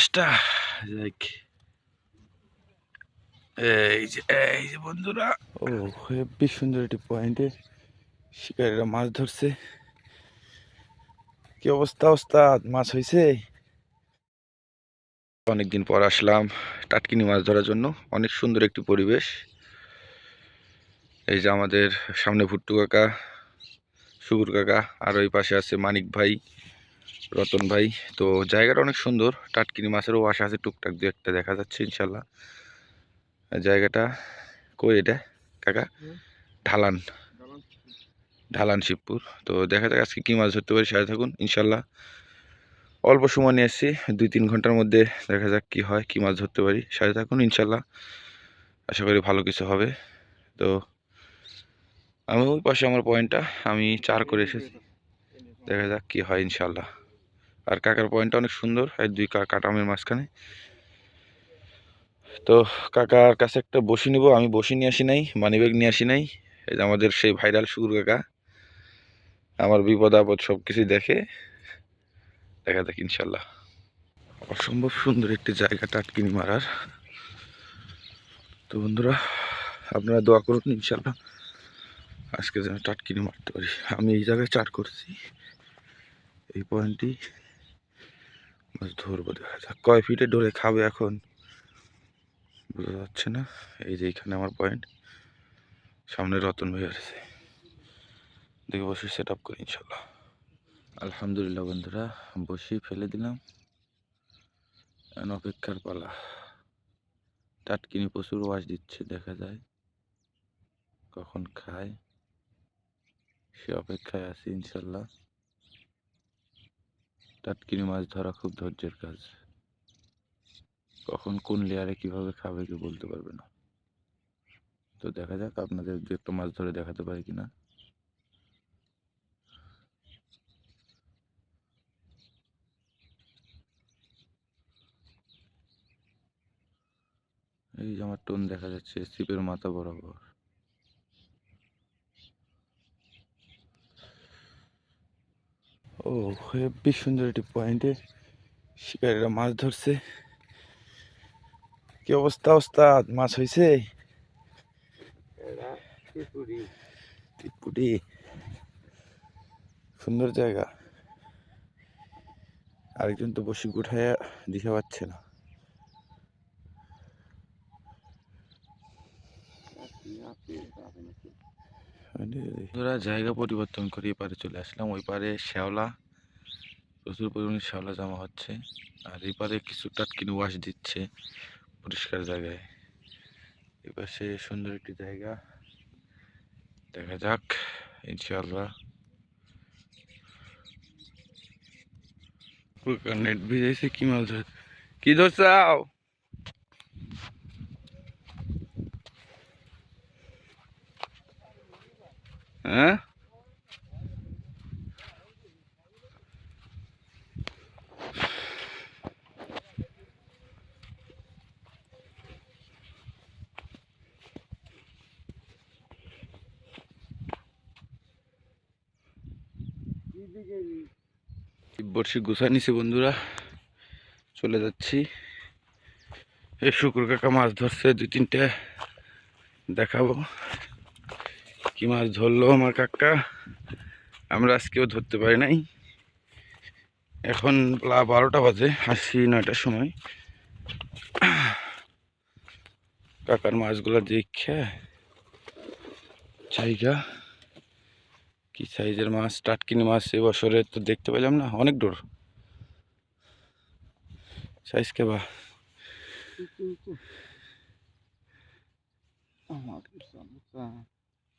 মাছটা এই যে এই যে বন্ধুরা। ও, হেব্বি সুন্দর একটি পয়েন্টে শিকারীরা মাছ ধরছে। কি অবস্থা, ওস্তাদ? মাছ হয়েছে অনেকদিন পর আসলাম টাটকিনি মাছ ধরার জন্য। অনেক সুন্দর একটি পরিবেশ। এই যে আমাদের সামনে ভুট্টু কাকা, সুগুর কাকা, আর ওই পাশে আছে মানিক ভাই। রতন ভাই। তো জায়গাটা অনেক সুন্দর। টাটকিনি মাছেরও আশা আছে টুকটাক দু একটা দেখা যাচ্ছে ইনশাল্লাহ। জায়গাটা কই এটা? কাকা? ঢালান। ঢালান শিবপুর। তো দেখা যাক আজকে কী মাছ ধরতে পারি সাথে থাকুন ইনশাল্লাহ। অল্প সময় নিয়ে এসেছি দুই তিন ঘণ্টার মধ্যে দেখা যাক কি হয় কি মাছ ধরতে পারি সাথে থাকুন ইনশাল্লাহ। আশা করি ভালো কিছু হবে। তো আমি ওই পাশে আমার পয়েন্টটা আমি চার করে এসেছি। দেখা যাক কি হয় ইনশাল্লাহ। আর কাকার পয়েন্টটা অনেক সুন্দর আর দুই কাটামের মাঝখানে। তো কাকার কাছে একটা বসি নিব, আমি বসি নিয়ে আসি নাই মানিব্যাগ নিয়ে আসি নাই। এই যে আমাদের সেই ভাইরাল সুর কাকা, আমার বিপদ আপদ সব কিছুই দেখে, দেখা যাক ইনশাল্লাহ। অসম্ভব সুন্দর একটি জায়গা টাটকিনি মারার। তো বন্ধুরা, আপনারা দোয়া করুন ইনশাল্লাহ, আজকে যেন টাটকিনি মারতে পারি। আমি এই জায়গায় চার করছি, এই পয়েন্টটি মাছ ধরবো, দেখা যাক। কয় ফিটে ডোরে খাবে এখন? বোঝা যাচ্ছে না। এই যে এইখানে আমার পয়েন্ট সামনে রতন ভাই আছে দেখে বসে সেট আপ করি ইনশাল্লাহ আলহামদুলিল্লাহ বন্ধুরা বসি ফেলে দিলাম। এখন অপেক্ষার পালা। টাটকিনি প্রচুর ওয়াশ দিচ্ছে, দেখা যায়। কখন খায়? সে অপেক্ষায় আছি ইনশাল্লাহ টাটকিনি মাছ ধরা খুব ধৈর্যের কাজ। কখন কোন লেয়ারে কীভাবে খাবে কেউ বলতে পারবে না। তো দেখা যাক আপনাদের দু একটা মাছ ধরে দেখাতে পারি কিনা। এই যে আমার টোন দেখা যাচ্ছে সিপের মাথা বরাবর। ও হেব্বি সুন্দর একটি পয়েন্টে শিকারীরা মাছ ধরছে। কি অবস্থা ওস্তাদ? মাছ হয়েছে সুন্দর জায়গা। আরেকজন তো বসে গুঠাইয়া দিশা পাচ্ছে না। বন্ধুরা, জায়গা পরিবর্তন করে এপারে চলে আসলাম। ওই পারে শ্যাওলা, প্রচুর পরিমাণে শ্যাওলা জমা হচ্ছে। আর এই পারে কিছু টাটকিনি ওয়াশ দিচ্ছে পরিষ্কার জায়গায়। এপাশে সুন্দর একটি জায়গা। দেখা যাক ইনশাল্লাহ নেট ভিজাইছে, কি মাছ ধর কি ধরছাও হ্যাঁ? বর্ষি গুছা নিছে বন্ধুরা। চলে যাচ্ছি। এই শুকুর কাকা মাছ ধরছে, দুই তিনটে দেখাবো। কি মাছ ধরলো আমার কাকা? আমরা আজকেও ধরতে পারি নাই। এখন বারোটা বাজে আসি নয়টার সময়। কাকার মাছগুলো দেখে জায়গা। কি সাইজের মাছ? টাটকিনি মাছ এবছরে তো দেখতে পেলাম না, অনেক দূর। সাইজ কেবা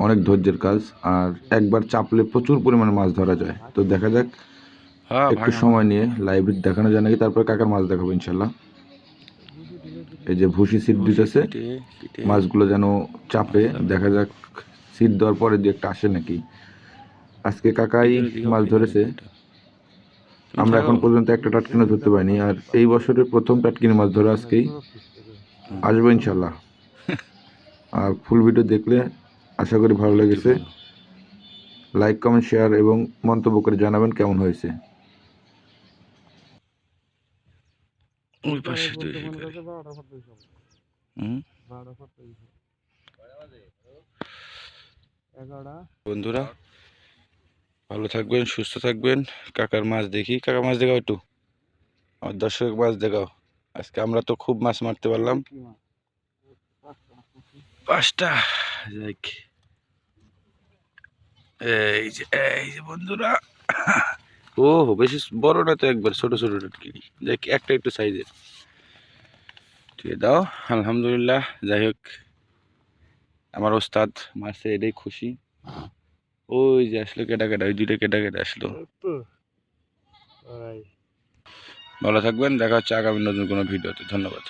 অনেক ধৈর্যের কাজ আর একবার চাপলে প্রচুর পরিমাণে মাছ ধরা যায়। তো দেখা যাক হ্যাঁ একটু সময় নিয়ে লাইভ দেখানো যায় নাকি তারপরে কাকার মাছ দেখাবো ইনশাল্লাহ। এই যে ভুসি সিট দিতেছে। মাছগুলো যেন চাপে দেখা যাক সিট দেওয়ার পরে দু একটা আসে নাকি। আজকে কাকাই মাছ ধরেছে। আমরা এখন পর্যন্ত একটা টাটকিনে ধরতে পারিনি আর এই বছরের প্রথম টাটকিনে মাছ ধরা আজকেই। আসব ইনশাল্লাহ। আর ফুল ভিডিও দেখলে আশা করি ভালো লেগেছে। লাইক কমেন্ট শেয়ার এবং মন্তব্য করে জানাবেন কেমন হয়েছে। ওই পাশে তৈরি বন্ধুরা ভালো থাকবেন সুস্থ থাকবেন। কাকার মাছ দেখি। কাকা মাছ দেখাও একটু। আমার দর্শক মাছ দেখাও। আজকে আমরা তো খুব মাছ মারতে পারলাম। পাঁচটা। যাক। এই যে এই যে বন্ধুরা। ও বেশি বড় না তো একবার ছোট ছোট কিনি। যাক একটা একটু সাইজের। ঠিক আছে দাও আলহামদুলিল্লাহ যাই হোক। আমার ওস্তাদ মারছে এটাই খুশি। ওই যে আসলো কেটা কেটা ওই দুইটা কেটা কেটে আসলো ভালো থাকবেন দেখা হচ্ছে আগামী নতুন কোনো ভিডিওতে। ধন্যবাদ।